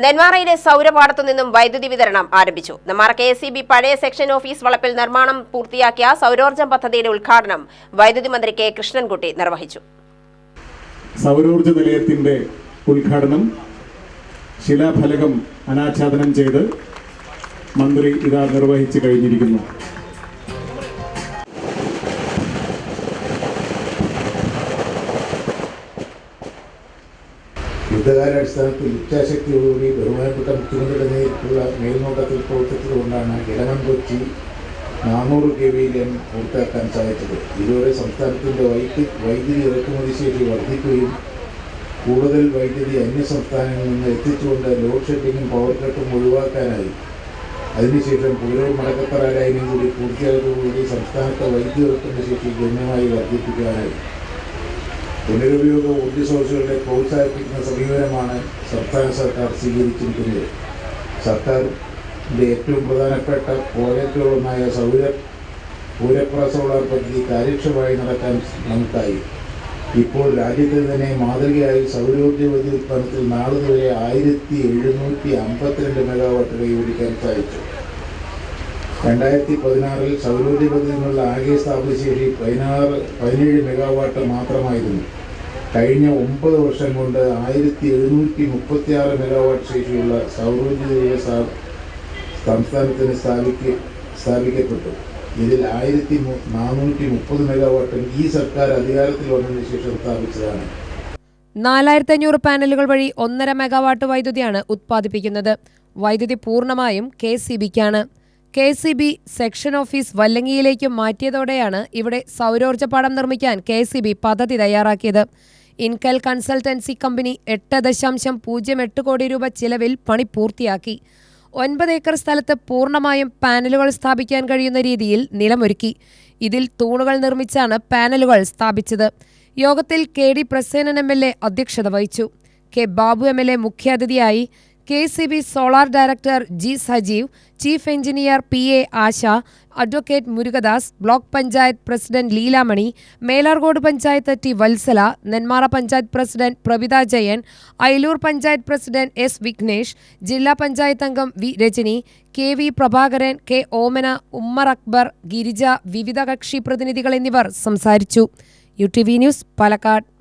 നെന്മാറയിലെ സൗരപാടത്തു നിന്നും വൈദ്യുതി വിതരണം ആരംഭിച്ചു. നെന്മാറ കെ എസ് പഴയ സെക്ഷൻ ഓഫീസ് വളപ്പിൽ നിർമ്മാണം പൂർത്തിയാക്കിയ സൗരോർജം പദ്ധതിയുടെ ഉദ്ഘാടനം വൈദ്യുതി മന്ത്രി കെ കൃഷ്ണൻകുട്ടി നിർവഹിച്ചു. സൗരോർജ നിലയത്തിന്റെ ഉദ്ഘാടനം ശിലാഫലകം അനാച്ഛാദനം ചെയ്ത് മന്ത്രി ഇതാ നിർവഹിച്ചു കഴിഞ്ഞിരിക്കുന്നു. യുദ്ധകാലാടിസ്ഥാനത്തിൽ ഇച്ഛാശക്തിയോടുകൂടി ബഹുമാനപ്പെട്ട മുഖ്യമന്ത്രിയുടെ നേതൃത്വത്തിലുള്ള മേൽനോട്ടത്തിൽ പ്രവർത്തിച്ചതുകൊണ്ടാണ് ഇടമൻ കൊച്ചി നാനൂറ് കെ വി ലൈൻ പൂർത്തിയാക്കാൻ സാധിച്ചത്. ഇതോടെ സംസ്ഥാനത്തിന്റെ വൈദ്യു വൈദ്യുതി ഇറക്കുമതി ശേഷി വർദ്ധിക്കുകയും കൂടുതൽ വൈദ്യുതി അന്യ സംസ്ഥാനങ്ങളിൽ നിന്ന് എത്തിച്ചുകൊണ്ട് ലോഡ് ഷെഡിങ്ങും പവർ കട്ടും ഒഴിവാക്കാനായി. അതിനുശേഷം പൂരവും മടക്കത്തറ കൂടി പൂർത്തിയായതോടുകൂടി സംസ്ഥാനത്തെ വൈദ്യുതി ഇറക്കുമതി ശേഷി ഗണ്യമായി വർദ്ധിപ്പിക്കാനായി പുനരുപയോഗ ഊർജ സ്രോതസ്സുകളെ പ്രോത്സാഹിപ്പിക്കുന്ന സമീപനമാണ് സംസ്ഥാന സർക്കാർ സ്വീകരിച്ചിരിക്കുന്നത്. സർക്കാരിന്റെ ഏറ്റവും പ്രധാനപ്പെട്ട പ്രോജക്റ്റുകളുമായ സൗര പൂരപ്ര സോളാർ പദ്ധതി കാര്യക്ഷമമായി നടക്കാൻ നമുക്കായി. ഇപ്പോൾ രാജ്യത്തെ തന്നെ മാതൃകയായി സൗരോർജ വൈദ്യുതി നാളെ വരെ ആയിരത്തി എഴുന്നൂറ്റി അമ്പത്തിരണ്ട് മെഗാവാട്ട് കൈവരിക്കാൻ സാധിച്ചു. രണ്ടായിരത്തി പതിനാറിൽ സൗരോർജ പദ്ധതിയിലുള്ള ആകെ സ്ഥാപിത ശേഷി പതിനാറ് പതിനേഴ് മെഗാവാട്ട് മാത്രമായിരുന്നു. കഴിഞ്ഞ ഒമ്പത് വർഷം കൊണ്ട് ആയിരത്തി എഴുന്നൂറ്റി മുപ്പത്തി ആറ് മെഗാവാട്ട് ശേഷിയുള്ള സ്ഥാ- സംസ്ഥാനത്തിന് സ്ഥാപിക്ക സ്ഥാപിക്കപ്പെട്ടു. ഇതിൽ ആയിരത്തി നാനൂറ്റി മുപ്പത് മെഗാവാട്ടും ഈ സർക്കാർ അധികാരത്തിൽ വന്നതിന് ശേഷം സ്ഥാപിച്ചതാണ്. നാലായിരത്തി അഞ്ഞൂറ് പാനലുകൾ വഴി ഒന്നര മെഗാവാട്ട് വൈദ്യുതിയാണ് ഉത്പാദിപ്പിക്കുന്നത്. വൈദ്യുതി പൂർണമായും K C ബിക്കാണ്. K C B section office വല്ലങ്ങിയിലേക്ക് മാറ്റിയതോടെയാണ് ഇവിടെ സൗരോർജ പാടം നിർമ്മിക്കാൻ കെ സി ബി പദ്ധതി തയ്യാറാക്കിയത്. ഇൻകൽ കൺസൾട്ടൻസി കമ്പനി എട്ട് ദശാംശം പൂജ്യം എട്ട് കോടി രൂപ ചിലവിൽ പണി പൂർത്തിയാക്കി. ഒൻപത് ഏക്കർ സ്ഥലത്ത് പൂർണമായും പാനലുകൾ സ്ഥാപിക്കാൻ കഴിയുന്ന രീതിയിൽ നിലമൊരുക്കി. ഇതിൽ തൂണുകൾ നിർമ്മിച്ചാണ് പാനലുകൾ സ്ഥാപിച്ചത്. യോഗത്തിൽ K D Prasenan M L A അധ്യക്ഷത വഹിച്ചു. K Babu M L A മുഖ്യാതിഥിയായി K C B solar director G Sajeev chief engineer P A Asha advocate Murukadas block panchayat president Leelamani Melarcode panchayat T Vatsala Nenmara panchayat president Pravitha Jayan Ayalur panchayat president S Vignesh ജില്ലാ പഞ്ചായത്ത് അംഗം V Rajani K V Prabhakaran K Omana Ummer Akbar Girija വിവിധ കക്ഷി പ്രതിനിധികൾ എന്നിവർ സംസാരിച്ചു. U T V news Palakkad.